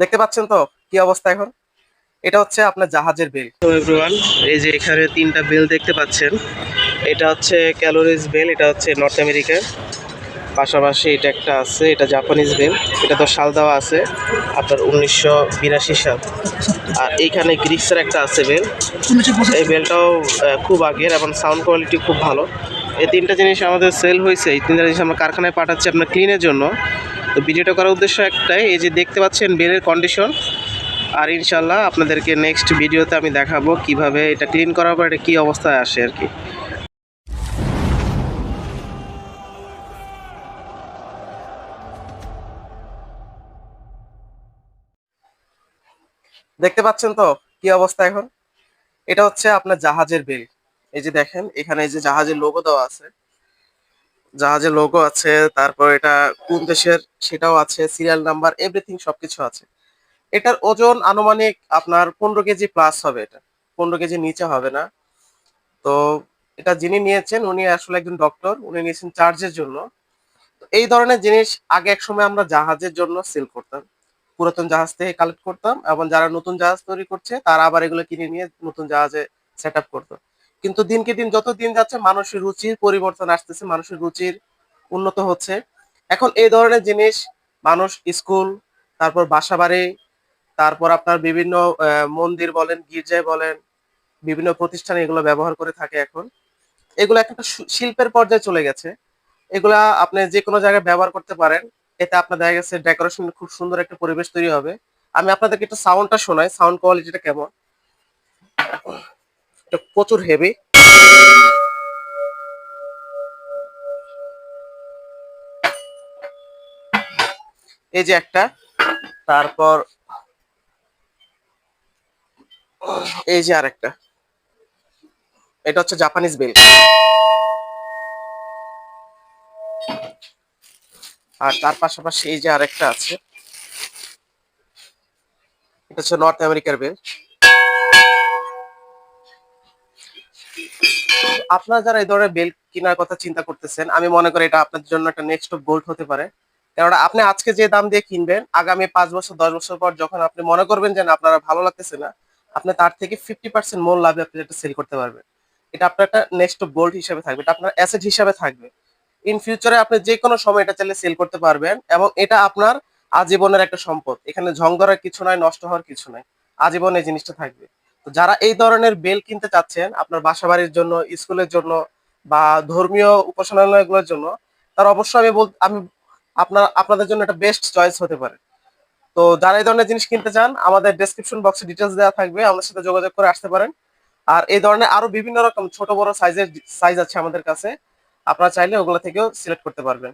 দেখতে পাচ্ছেন তো কি অবস্থা এখন? এটা হচ্ছে আপনার জাহাজের বেল। তো এভরিওয়ান এই যে এখানে তিনটা বেল দেখতে পাচ্ছেন, এটা হচ্ছে ক্যালোরিজ বেল, এটা হচ্ছে নর্থ আমেরিকার পাশাপাশি এটা একটা আছে, এটা জাপানিজ বেল, এটা তো সাল দেওয়া আছে, আপনার উনিশশো বিরাশি সাল। আর এইখানে গ্রিক্সের একটা আছে বেল। এই বেলটাও খুব আগের এবং সাউন্ড কোয়ালিটি খুব ভালো। এই তিনটা জিনিস আমাদের সেল হয়েছে, এই তিনটা জিনিস আমরা কারখানায় পাঠাচ্ছি আপনার ক্লিনের জন্য। তো ভিডিওটা করার উদ্দেশ্য একটাই, এই যে দেখতে পাচ্ছেন বেলের কন্ডিশন আর ইনশাল্লাহ আপনাদেরকে নেক্সট ভিডিওতে আমি দেখাবো কীভাবে এটা ক্লিন করার পর এটা কী অবস্থায় আসে আর কি। দেখতে পাচ্ছেন তো কি অবস্থা এখন? এটা হচ্ছে আপনার জাহাজের বেল এই যে দেখেন, এখানে এই যে জাহাজের লোগো দেওয়া আছে। জাহাজের লোগো আছে, তারপর এটা কোন দেশের সেটাও আছে সিরিয়াল নাম্বার এভরিথিং সবকিছু আছে। এটার ওজন আনুমানিক আপনার পনেরো কেজি প্লাস হবে এটা। পনেরো কেজি নিচে হবে না। তো এটা যিনি নিয়েছেন, উনি আসলে একজন ডক্টর উনি নিয়েছেন চার্জের জন্য। এই ধরনের জিনিস আগে এক সময় আমরা জাহাজের জন্য সেল করতাম। পুরাতন জাহাজ থেকে কালেক্ট করতাম এবং যারা নতুন জাহাজ তৈরি করছে, তারা আবার এগুলো কিনে নিয়ে নতুন জাহাজে সেট আপ করতো। কিন্তু দিনকে দিন যত দিন যাচ্ছে, মানুষের রুচির পরিবর্তন আসতেছে, মানুষের রুচির উন্নত হচ্ছে। এখন এই ধরনের জিনিস, মানুষ স্কুল, তারপর বাসা বাড়ি তারপর আপনার বিভিন্ন মন্দির বলেন, গির্জায় বলেন, বিভিন্ন প্রতিষ্ঠানে এগুলো ব্যবহার করে থাকে এখন। এগুলো একটা শিল্পের পর্যায়ে চলে গেছে। এগুলা আপনি যে কোনো জায়গায় ব্যবহার করতে পারেন। এতে আপনার দেখা গেছে ডেকোরেশন খুব সুন্দর একটা পরিবেশ তৈরি হবে। আমি আপনাদেরকে একটু সাউন্ডটা শোনাই সাউন্ড কোয়ালিটিটা কেমন? এটা প্রচুর হেভি এই যে একটা, তারপর এই যে আরেকটা। এটা হচ্ছে জাপানিজ বেল। আর তার পাশাপাশি এই যে আরেকটা আছে, এটা হচ্ছে নর্থ আমেরিকার বেল। আপনারা যারা এই ধরনের বেল কেনার কথা চিন্তা করতেছেন, আমি মনে করি এটা আপনার জন্য একটা নেক্সট অফ গোল্ড হতে পারে। কেননা আপনি আজকে যে দাম দিয়ে কিনবেন, আগামী পাঁচ বছর, দশ বছর পর যখন আপনি মনে করবেন যে আপনারা ভালো লাগতেছে না, আপনি তার থেকে ফিফটি পার্সেন্ট মোল লাভে আপনি এটা সেল করতে পারবেন। এটা আপনার একটা নেক্সট অফ গোল্ড হিসাবে থাকবে, এটা আপনার অ্যাসেট হিসাবে থাকবে। ইন ফিউচারে আপনি যে কোনো সময় এটা চাইলে সেল করতে পারবেন এবং এটা আপনার আজীবনের একটা সম্পদ। এখানে ঝং ধরার কিছু নাই, নষ্ট হওয়ার কিছু নাই। আজীবন এই জিনিসটা থাকবে। তো যারা এই ধরনের বেল কিনতে চাচ্ছেন আপনার বাসা বাড়ির জন্য, স্কুলের জন্য বা ধর্মীয় উপাসনালয়গুলোর জন্য, তার অবশ্যই আমি বল আমি আপনার, আপনাদের জন্য একটা বেস্ট চয়েস হতে পারে। তো যারা এই ধরনের জিনিস কিনতে চান, আমাদের ডেসক্রিপশন বক্সে ডিটেলস দেওয়া থাকবে, আমাদের সাথে যোগাযোগ করে আসতে পারেন। আর এই ধরনের আরও বিভিন্ন রকম ছোট বড় সাইজের সাইজ আছে আমাদের কাছে। আপনারা চাইলে ওগুলো থেকেও সিলেক্ট করতে পারবেন।